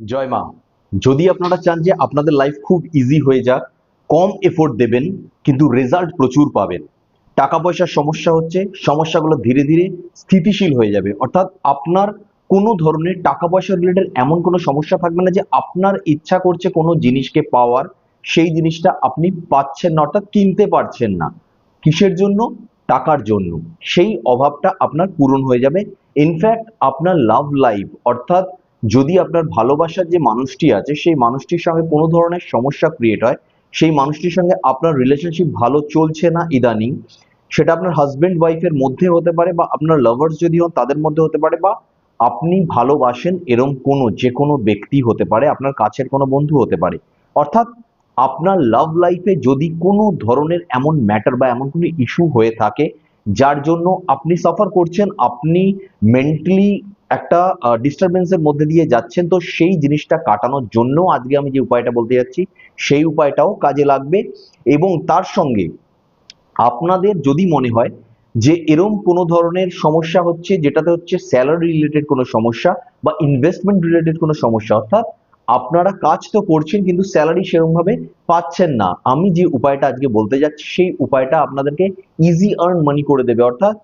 জয় মা। যদি আপনারা চান যে আপনাদের লাইফ খুব ইজি হয়ে যাক, কম এফোর্ট দেবেন, কিন্তু রেজাল্ট প্রচুর পাবেন। টাকা পয়সার সমস্যা হচ্ছে, সমস্যাগুলো ধীরে ধীরে স্থিতিশীল হয়ে যাবে। অর্থাৎ আপনার কোনো ধরনের টাকা পয়সা রিলেটেড এমন কোনো সমস্যা থাকবে না যে আপনার ইচ্ছা করছে কোনো জিনিসকে পাওয়ার, সেই জিনিসটা আপনি পাচ্ছেন না, অর্থাৎ কিনতে পারছেন না। কিসের জন্য? টাকার জন্য। সেই অভাবটা আপনার পূরণ হয়ে যাবে। ইনফ্যাক্ট আপনার লাভ লাইফ অর্থাৎ যদি আপনার ভালোবাসার যে মানুষটি আছে, সেই মানুষটির সঙ্গে কোনো ধরনের সমস্যা ক্রিয়েট হয়, সেই মানুষটির সঙ্গে আপনার রিলেশনশিপ ভালো চলছে না ইদানিং, সেটা আপনার হাজবেন্ড ওয়াইফের মধ্যে হতে পারে বা আপনার লাভার্স যদি হন তাদের মধ্যে হতে পারে বা আপনি ভালোবাসেন এরম কোনো যে কোনো ব্যক্তি হতে পারে, আপনার কাছের কোনো বন্ধু হতে পারে। অর্থাৎ আপনার লাভ লাইফে যদি কোনো ধরনের এমন ম্যাটার বা এমন কোনো ইস্যু হয়ে থাকে, যার জন্য আপনি সাফার করছেন, আপনি মেন্টালি একটা ডিস্টারবেন্সের মধ্যে দিয়ে যাচ্ছেন। তো সেই জিনিসটা কাটানোর জন্য আজকে আমি যে উপায়টা বলতে যাচ্ছি, সেই উপায়টাও কাজে লাগবে। এবং তার সঙ্গে আপনাদের যদি মনে হয় যে এরম কোনো ধরনের সমস্যা হচ্ছে, যেটাতে হচ্ছে স্যালারি রিলেটেড কোনো সমস্যা বা ইনভেস্টমেন্ট রিলেটেড কোনো সমস্যা, অর্থাৎ আপনারা কাজ তো করছেন কিন্তু স্যালারি সেরকমভাবে পাচ্ছেন না। আমি যে উপায়টা আজকে বলতে যাচ্ছি, সেই উপায়টা আপনাদেরকে ইজি আর্ন মানি করে দেবে। অর্থাৎ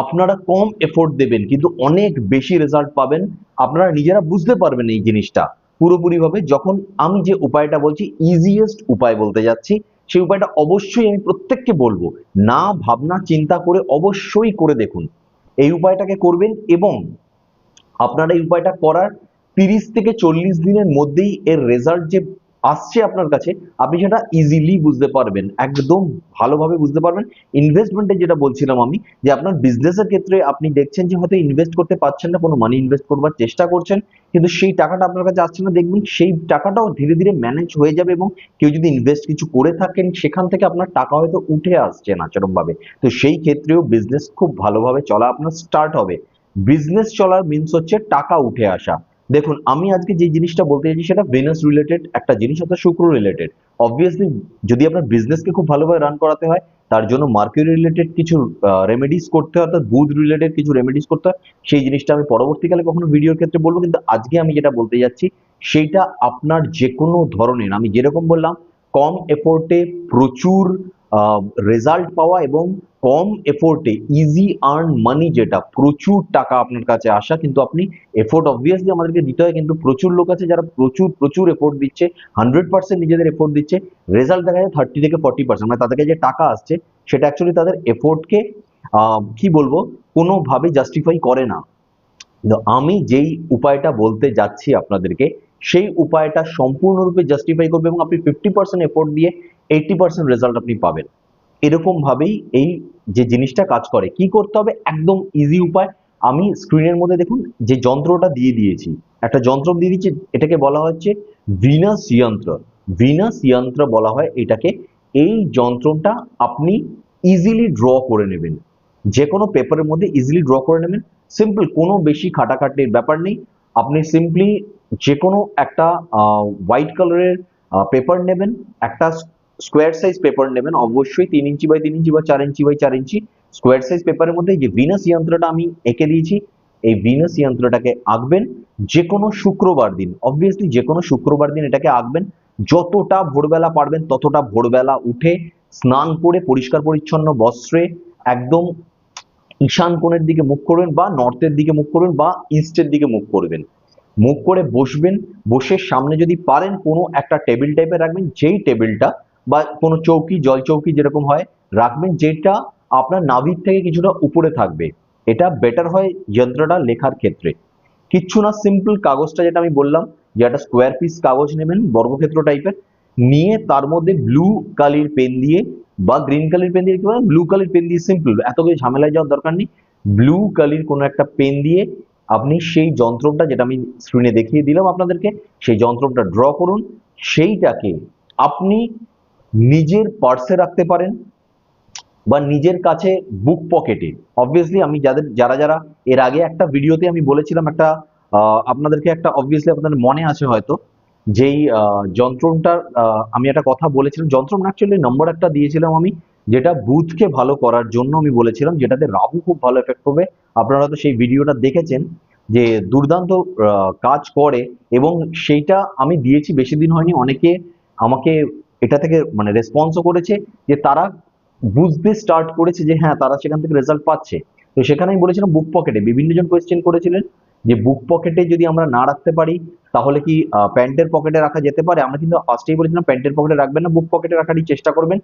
আপনারা কম এফোর্ট দেবেন, কিন্তু অনেক বেশি রেজাল্ট পাবেন। আপনারা নিজেরা বুঝতে পারবেন এই জিনিসটা। পুরোপুরিভাবে যখন আমি যে উপায়টা বলছি ইজিয়েস্ট উপায় বলতে যাচ্ছি, সেই উপায়টা অবশ্যই আমি প্রত্যেককে বলব। না ভাবনা, চিন্তা করে অবশ্যই করে দেখুন। এই উপায়টাকে করবেন এবং আপনারা এই উপায়টা করার তিরিশ থেকে চল্লিশ দিনের মধ্যেই এর রেজাল্ট যে আসছে আপনার কাছে, আপনি সেটা ইজিলি বুঝতে পারবেন, একদম ভালোভাবে বুঝতে পারবেন। ইনভেস্টমেন্টে যেটা বলছিলাম আমি, যে আপনার বিজনেসের ক্ষেত্রে আপনি দেখছেন যে হয়তো ইনভেস্ট করতে পারছেন না, কোনো মানি ইনভেস্ট করবার চেষ্টা করছেন, কিন্তু সেই টাকাটা আপনার কাছে আসছে না, দেখবেন সেই টাকাটাও ধীরে ধীরে ম্যানেজ হয়ে যাবে এবং কেউ যদি ইনভেস্ট কিছু করে থাকেন, সেখান থেকে আপনার টাকা হয়তো উঠে আসছে না ভাবে তো সেই ক্ষেত্রেও বিজনেস খুব ভালোভাবে চলা আপনার স্টার্ট হবে। বিজনেস চলার মিনস হচ্ছে টাকা উঠে আসা। দেখুন, আমি আজকে যে জিনিসটা বলতে চাইছি সেটা ভেনাস রিলেটেড একটা জিনিস অর্থাৎ শুক্র রিলেটেড অবভিয়াসলি যদি আপনার বিজনেসকে খুব ভালোভাবে রান করাতে হয়, তার জন্য মার্কিউরি রিলেটেড কিছু রেমেডিস করতে হয়, অর্থাৎ বুধ রিলেটেড কিছু রেমেডিস করতে হয়, সেই জিনিসটা আমি পরবর্তীকালে কখনো ভিডিওর ক্ষেত্রে বলব, কিন্তু আজকে আমি যেটা বলতে যাচ্ছি সেইটা আপনার যে কোনো ধরনের, আমি যেরকম বললাম, কম এফোর্টে প্রচুর রেজাল্ট পাওয়া এবং কম এফোর্টে ইজি আর্ন মানি যেটা, প্রচুর টাকা আপনার কাছে আসা, কিন্তু আপনি এফোর্ট অবভিয়াসলি আমাদেরকে দিতে হয়, কিন্তু প্রচুর লোক আছে যারা প্রচুর প্রচুর এফোর্ট দিচ্ছে হান্ড্রেড পার্সেন্ট নিজেদের এফোর্ট দিচ্ছে রেজাল্ট দেখা যায় থার্টি থেকে ফর্টি পার্সেন্ট মানে তাদেরকে যে টাকা আসছে, সেটা অ্যাকচুয়ালি তাদের এফোর্টকে কি বলব, কোনোভাবে জাস্টিফাই করে না। আমি যেই উপায়টা বলতে যাচ্ছি আপনাদেরকে, সেই উপায়টা সম্পূর্ণরূপে জাস্টিফাই করবে এবং আপনি ফিফটি পার্সেন্ট এফোর্ট দিয়ে এইটটি পার্সেন্ট রেজাল্ট আপনি পাবেন। এরকম ভাবেই এই যে জিনিসটা কাজ করে, কি করতে হবে? একদম ইজি উপায়। আমি স্ক্রিনের মধ্যে দেখুন, যে যন্ত্রটা দিয়ে দিয়েছি, একটা যন্ত্র দিয়ে দিচ্ছি, এটাকে বলা হচ্ছে ভিনাস যন্ত্র। ভিনাস যন্ত্র বলা হয় এটাকে। এই যন্ত্রটা আপনি ইজিলি ড্র করে নেবেন। যে কোনো পেপারের মধ্যে ইজিলি ড্র করে নেবেন। সিম্পল কোনো বেশি খাটাখাটির ব্যাপার নেই। আপনি সিম্পলি যে কোনো একটা হোয়াইট কালারের পেপার নেবেন, একটা স্কোয়ার সাইজ পেপার নেবেন, অবশ্যই তিন ইঞ্চি বাই তিন ইঞ্চি বা চার ইঞ্চি বাই চার ইঞ্চি। স্কোয়ার সাইজ পেপারের মধ্যে যে ভিনাস যন্ত্রটা আমি এঁকে দিয়েছি, এই ভিনাস যন্ত্রটাকে আঁকবেন যে কোনো শুক্রবার দিন। অবভিয়াসলি যে কোনো শুক্রবার দিন এটাকে আঁকবেন। যতটা ভোরবেলা পারবেন ততটা ভোরবেলা উঠে স্নান করে পরিষ্কার পরিচ্ছন্ন বস্ত্রে একদম ঈশান কোণের দিকে মুখ করবেন বা নর্থের দিকে মুখ করবেন বা ইস্টের দিকে মুখ করবেন। মুখ করে বসবেন, বসে সামনে যদি পারেন কোনো একটা টেবিল টাইপের রাখবেন, যেই টেবিলটা বা কোনো চৌকি, জল চৌকি যেরকম হয়, রাখবেন যেটা আপনার নাভির থেকে কিছুটা উপরে থাকবে। এটা বেটার হয় যন্ত্রটা লেখার ক্ষেত্রে। কিচ্ছু না সিম্পল কাগজটা যেটা আমি বললাম, যে একটা স্কোয়ার পিস কাগজ নেবেন, বর্গক্ষেত্র টাইপের নিয়ে তার মধ্যে ব্লু কালির পেন দিয়ে বা গ্রিন কালির পেন দিয়ে, কি বলেন ব্লু কালির পেন দিয়ে সিম্পল এত কিছু ঝামেলায় যাওয়ার দরকার নেই। ব্লু কালির কোনো একটা পেন দিয়ে আপনি সেই যন্ত্রটা যেটা আমি স্ক্রিনে দেখিয়ে দিলাম আপনাদেরকে, সেই যন্ত্রটা ড্র করুন, সেইটাকে আপনি নিজের পার্সে রাখতে পারেন বা নিজের কাছে বুক পকেটে অবভিয়াসলি আমি যাদের যারা যারা এর আগে একটা ভিডিওতে আমি বলেছিলাম একটা আপনাদেরকে একটা অবভিয়াসলি আপনাদের মনে আছে হয়তো, যেই যন্ত্রটার আমি একটা কথা বলেছিলাম যন্ত্র অ্যাকচুয়ালি নম্বর একটা দিয়েছিলাম আমি, যেটা বুথকে ভালো করার জন্য আমি বলেছিলাম, যেটাতে রাহু খুব ভালো এফেক্ট করবে। আপনারা হয়তো সেই ভিডিওটা দেখেছেন, যে দুর্দান্ত কাজ করে এবং সেইটা আমি দিয়েছি, বেশি দিন হয়নি, অনেকে আমাকে এটা থেকে মানে রেসপন্সও করেছে যে তারা বুঝতে স্টার্ট করেছে যে হ্যাঁ তারা সেখান থেকে রেজাল্ট পাচ্ছে। তো সেখানে আমি বলেছিলাম বুক পকেটে বিভিন্ন জন কোয়েশ্চেন করেছিলেন যে বুক পকেটে যদি আমরা না রাখতে পারি, তাহলে কি প্যান্টের পকেটে রাখা যেতে পারে? আমরা কিন্তু ফার্স্টেই বলেছিলাম প্যান্টের পকেটে রাখবেন না বুক পকেটে রাখারই চেষ্টা করবেন।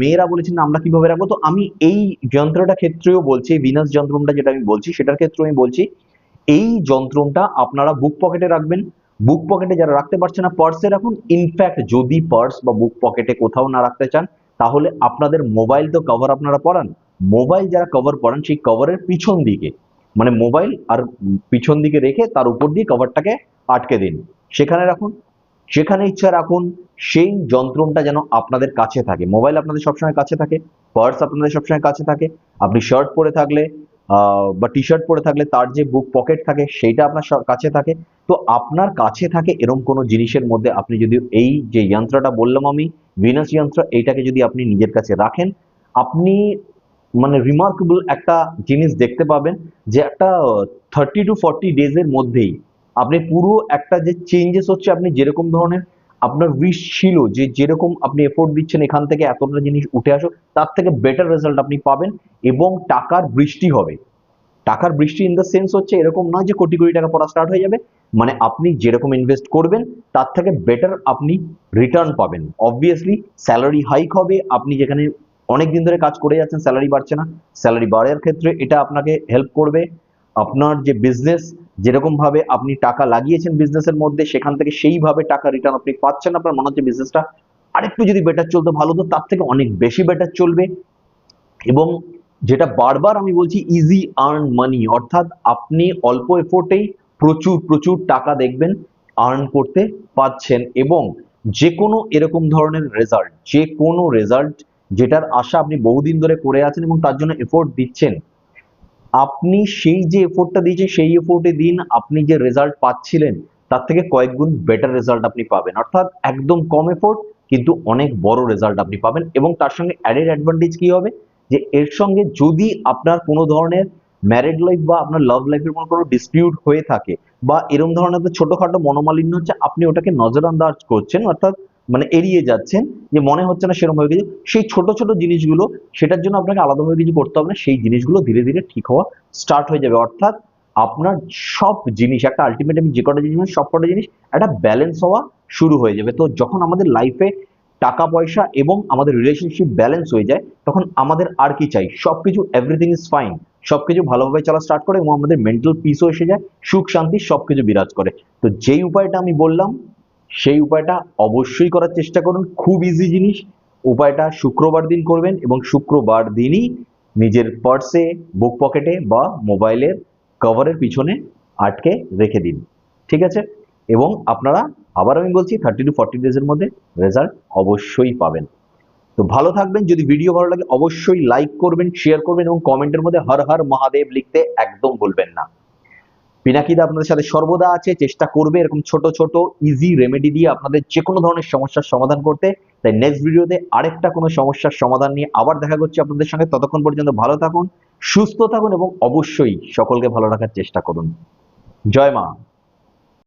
মেয়েরা বলেছেন আমরা কীভাবে রাখব? তো আমি এই যন্ত্রটা ক্ষেত্রেও বলছি ভিনাস যন্ত্রটা যেটা আমি বলছি, সেটার ক্ষেত্রেও আমি বলছি, এই যন্ত্রটা আপনারা বুক পকেটে রাখবেন। বুক পকেটে যারা রাখতে পারছে না পার্সে রাখুন। ইনফ্যাক্ট যদি পার্স বা বুক পকেটে কোথাও না রাখতে চান, তাহলে আপনাদের মোবাইল তো কভার আপনারা পরান। মোবাইল যারা কভার পরান, সেই কভারের পিছন দিকে। মানে মোবাইল আর পিছন দিকে রেখে তার উপর দিয়ে কভারটাকে আটকে দিন। সেখানে রাখুন। যেখানে ইচ্ছা রাখুন, সেই যন্ত্রণটা যেন আপনাদের কাছে থাকে। মোবাইল আপনাদের সবসময় কাছে থাকে পার্স আপনাদের সবসময় কাছে থাকে। আপনি শার্ট পরে থাকলে বা টি শার্ট পরে থাকলে তার যে বুক পকেট থাকে সেইটা আপনার কাছে থাকে। তো আপনার কাছে থাকে এরকম কোনো জিনিসের মধ্যে আপনি যদি এই যে যন্ত্রটা বললাম আমি ভিনাস যন্ত্র, এইটাকে যদি আপনি নিজের কাছে রাখেন, আপনি মানে রিমার্কেবল একটা জিনিস দেখতে পাবেন যে একটা থার্টি টু ফর্টি ডেজের মধ্যেই আপনি পুরো একটা যে চেঞ্জেস হচ্ছে, আপনি যেরকম ধরনের আপনার উইশ ছিল যে যেরকম আপনি এফোর্ট দিচ্ছেন এখান থেকে এতটা জিনিস উঠে আসো তার থেকে বেটার রেজাল্ট আপনি পাবেন এবং টাকার বৃষ্টি হবে। টাকার বৃষ্টি ইন দ্য সেন্স হচ্ছে এরকম নয় যে কোটি কোটি টাকা পড়া স্টার্ট হয়ে যাবে মানে আপনি যেরকম ইনভেস্ট করবেন, তার থেকে বেটার আপনি রিটার্ন পাবেন। অবভিয়াসলি স্যালারি হাইক হবে, আপনি যেখানে অনেক দিন ধরে কাজ করে যাচ্ছেন স্যালারি বাড়ছে না। স্যালারি বাড়ার ক্ষেত্রে এটা আপনাকে হেল্প করবে। আপনার যে বিজনেস যেরকম ভাবে আপনি টাকা লাগিয়েছেন বিজনেসের মধ্যে, সেখান থেকে সেইভাবে টাকা রিটার্ন আপনি পাচ্ছেন আপনার মনে হচ্ছে বিজনেসটা আরেকটু যদি বেটার চলতো ভালো তো তার থেকে অনেক বেশি বেটার চলবে। এবং যেটা বারবার আমি বলছি ইজি আর্ন মানি অর্থাৎ আপনি অল্প এফোর্টেই প্রচুর প্রচুর টাকা দেখবেন আর্ন করতে পারছেন এবং যে কোনো এরকম ধরনের রেজাল্ট যে কোনো রেজাল্ট যেটার আশা আপনি বহুদিন ধরে করে আছেন এবং তার জন্য এফোর্ট দিচ্ছেন আপনি সেই যে এফোর্টটা দিয়েছেন, সেই এফোর্টে দিন আপনি যে রেজাল্ট পাচ্ছিলেন, তার থেকে কয়েক গুণ বেটার রেজাল্ট আপনি পাবেন। অর্থাৎ একদম কম এফোর্ট কিন্তু অনেক বড় রেজাল্ট আপনি পাবেন। এবং তার সঙ্গে অ্যাডেড অ্যাডভান্টেজ কি হবে? যে এর সঙ্গে যদি আপনার কোনো ধরনের ম্যারিড লাইফ বা আপনার লাভ লাইফের কোনো কোনো ডিসপিউট হয়ে থাকে, বা এরকম ধরনের ছোটখাটো মনোমালিন্য হচ্ছে, আপনি ওটাকে নজরআন্দাজ করছেন, অর্থাৎ মানে এড়িয়ে যাচ্ছেন, যে মনে হচ্ছে না সেরকম হয়ে গেছে সেই ছোট ছোট জিনিসগুলো, সেটার জন্য আপনাকে আলাদাভাবে কিছু করতে হবে না। সেই জিনিসগুলো ধীরে ধীরে ঠিক হওয়া স্টার্ট হয়ে যাবে। অর্থাৎ আপনার সব জিনিস, একটা আলটিমেট আমি যে কটা জিনিস, সব কটা জিনিস একটা ব্যালেন্স হওয়া শুরু হয়ে যাবে। তো যখন আমাদের লাইফে টাকা, পয়সা এবং আমাদের রিলেশনশিপ ব্যালেন্স হয়ে যায়, তখন আমাদের আর কি চাই? সব কিছু এভরিথিং ইজ ফাইন সব কিছু ভালোভাবে চলা স্টার্ট করে এবং আমাদের মেন্টাল পিসও এসে যায়, সুখ, শান্তি সব কিছু বিরাজ করে। তো যেই উপায়টা আমি বললাম সেই উপায়টা অবশ্যই করার চেষ্টা করুন। খুব ইজি জিনিস। উপায়টা শুক্রবার দিন করবেন এবং শুক্রবার দিনই নিজের পার্সে বুক পকেটে বা মোবাইলের কভারের পিছনে আটকে রেখে দিন। ঠিক আছে? এবং আপনারা আবার আমি বলছি থার্টি টু ফর্টি ডেজের মধ্যে রেজাল্ট অবশ্যই পাবেন। তো ভালো থাকবেন। যদি ভিডিও ভালো লাগে, অবশ্যই লাইক করবেন শেয়ার করবেন এবং কমেন্টের মধ্যে হর হর মহাদেব লিখতে একদম ভুলবেন না। পিনাকিদা আপনাদের সাথে সর্বদা আছে, চেষ্টা করবে এরকম ছোট ছোট ইজি রেমেডি দিয়ে আপনাদের যে কোনো ধরনের সমস্যার সমাধান করতে। তাই নেক্সট ভিডিওতে আরেকটা কোনো সমস্যার সমাধান নিয়ে আবার দেখা করছি আপনাদের সঙ্গে। ততক্ষণ পর্যন্ত ভালো থাকুন, সুস্থ থাকুন এবং অবশ্যই সকলকে ভালো রাখার চেষ্টা করুন। জয় মা।